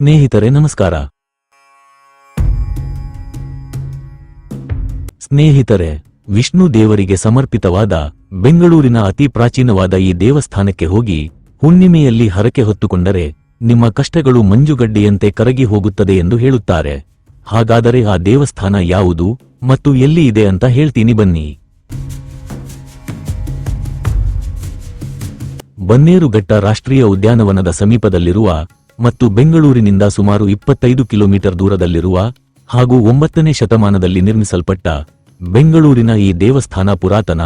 ಸ್ನೇಹಿತರೆ, ನಮಸ್ಕಾರ. ಸ್ನೇಹಿತರೆ, ವಿಷ್ಣು ದೇವರಿಗೆ ಸಮರ್ಪಿತವಾದ ಬೆಂಗಳೂರಿನ ಅತಿ ಪ್ರಾಚೀನವಾದ ಈ ದೇವಸ್ಥಾನಕ್ಕೆ ಹೋಗಿ ಹುಣ್ಣಿಮೆಯಲ್ಲಿ ಹರಕೆ ಹೊತ್ತುಕೊಂಡರೆ ನಿಮ್ಮ ಕಷ್ಟಗಳು ಮಂಜುಗಡ್ಡೆಯಂತೆ ಕರಗಿ ಹೋಗುತ್ತದೆ ಎಂದು ಹೇಳುತ್ತಾರೆ. ಹಾಗಾದರೆ ಆ ದೇವಸ್ಥಾನ ಯಾವುದು ಮತ್ತು ಎಲ್ಲಿ ಇದೆ ಅಂತ ಹೇಳ್ತೀನಿ ಬನ್ನಿ. ಬನ್ನೇರುಘಟ್ಟ ರಾಷ್ಟ್ರೀಯ ಉದ್ಯಾನವನದ ಸಮೀಪದಲ್ಲಿರುವ ಮತ್ತು ಬೆಂಗಳೂರಿನಿಂದ ಸುಮಾರು ಇಪ್ಪತ್ತೈದು ಕಿಲೋಮೀಟರ್ ದೂರದಲ್ಲಿರುವ ಹಾಗೂ ಒಂಬತ್ತನೇ ಶತಮಾನದಲ್ಲಿ ನಿರ್ಮಿಸಲ್ಪಟ್ಟ ಬೆಂಗಳೂರಿನ ಈ ದೇವಸ್ಥಾನ ಪುರಾತನ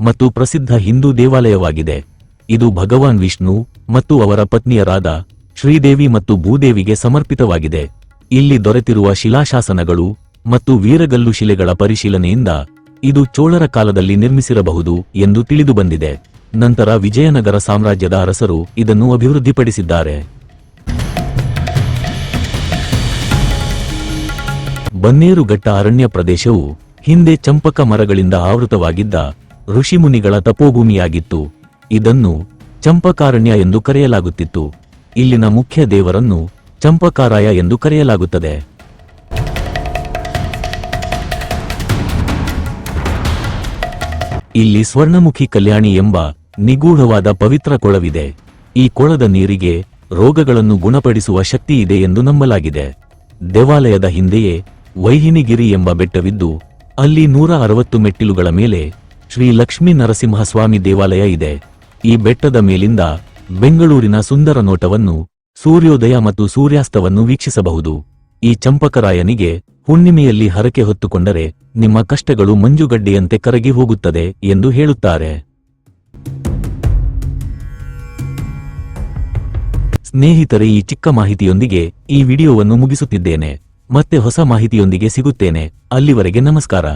ಮತ್ತು ಪ್ರಸಿದ್ಧ ಹಿಂದೂ ದೇವಾಲಯವಾಗಿದೆ. ಇದು ಭಗವಾನ್ ವಿಷ್ಣು ಮತ್ತು ಅವರ ಪತ್ನಿಯರಾದ ಶ್ರೀದೇವಿ ಮತ್ತು ಭೂದೇವಿಗೆ ಸಮರ್ಪಿತವಾಗಿದೆ. ಇಲ್ಲಿ ದೊರೆತಿರುವ ಶಿಲಾಶಾಸನಗಳು ಮತ್ತು ವೀರಗಲ್ಲು ಶಿಲೆಗಳ ಪರಿಶೀಲನೆಯಿಂದ ಇದು ಚೋಳರ ಕಾಲದಲ್ಲಿ ನಿರ್ಮಿಸಿರಬಹುದು ಎಂದು ತಿಳಿದುಬಂದಿದೆ. ನಂತರ ವಿಜಯನಗರ ಸಾಮ್ರಾಜ್ಯದ ಅರಸರು ಇದನ್ನು ಅಭಿವೃದ್ಧಿಪಡಿಸಿದ್ದಾರೆ. ಬನ್ನೇರುಘಟ್ಟ ಅರಣ್ಯ ಪ್ರದೇಶವು ಹಿಂದೆ ಚಂಪಕ ಮರಗಳಿಂದ ಆವೃತವಾಗಿದ್ದ ಋಷಿಮುನಿಗಳ ತಪೋಭೂಮಿಯಾಗಿತ್ತು. ಇದನ್ನು ಚಂಪಕಾರಣ್ಯ ಎಂದು ಕರೆಯಲಾಗುತ್ತಿತ್ತು. ಇಲ್ಲಿನ ಮುಖ್ಯ ದೇವರನ್ನು ಚಂಪಕಾರಾಯ ಎಂದು ಕರೆಯಲಾಗುತ್ತದೆ. ಇಲ್ಲಿ ಸ್ವರ್ಣಮುಖಿ ಕಲ್ಯಾಣಿ ಎಂಬ ನಿಗೂಢವಾದ ಪವಿತ್ರ ಕೊಳವಿದೆ. ಈ ಕೊಳದ ನೀರಿಗೆ ರೋಗಗಳನ್ನು ಗುಣಪಡಿಸುವ ಶಕ್ತಿ ಇದೆ ಎಂದು ನಂಬಲಾಗಿದೆ. ದೇವಾಲಯದ ಹಿಂದೆಯೇ ವೈಹಿನಿಗಿರಿ ಎಂಬ ಬೆಟ್ಟವಿದ್ದು, ಅಲ್ಲಿ ನೂರ ಅರವತ್ತು ಮೆಟ್ಟಿಲುಗಳ ಮೇಲೆ ಶ್ರೀ ಲಕ್ಷ್ಮೀ ನರಸಿಂಹಸ್ವಾಮಿ ದೇವಾಲಯ ಇದೆ. ಈ ಬೆಟ್ಟದ ಮೇಲಿಂದ ಬೆಂಗಳೂರಿನ ಸುಂದರ ನೋಟವನ್ನು, ಸೂರ್ಯೋದಯ ಮತ್ತು ಸೂರ್ಯಾಸ್ತವನ್ನು ವೀಕ್ಷಿಸಬಹುದು. ಈ ಚಂಪಕರಾಯನಿಗೆ ಹುಣ್ಣಿಮೆಯಲ್ಲಿ ಹರಕೆ ಹೊತ್ತುಕೊಂಡರೆ ನಿಮ್ಮ ಕಷ್ಟಗಳು ಮಂಜುಗಡ್ಡೆಯಂತೆ ಕರಗಿ ಹೋಗುತ್ತದೆ ಎಂದು ಹೇಳುತ್ತಾರೆ. ಸ್ನೇಹಿತರೆ, ಈ ಚಿಕ್ಕ ಮಾಹಿತಿಯೊಂದಿಗೆ ಈ ವಿಡಿಯೋವನ್ನು ಮುಗಿಸುತ್ತಿದ್ದೇನೆ. ಮತ್ತೆ ಹೊಸ ಮಾಹಿತಿಯೊಂದಿಗೆ ಸಿಗುತ್ತೇನೆ. ಅಲ್ಲಿವರೆಗೆ ನಮಸ್ಕಾರ.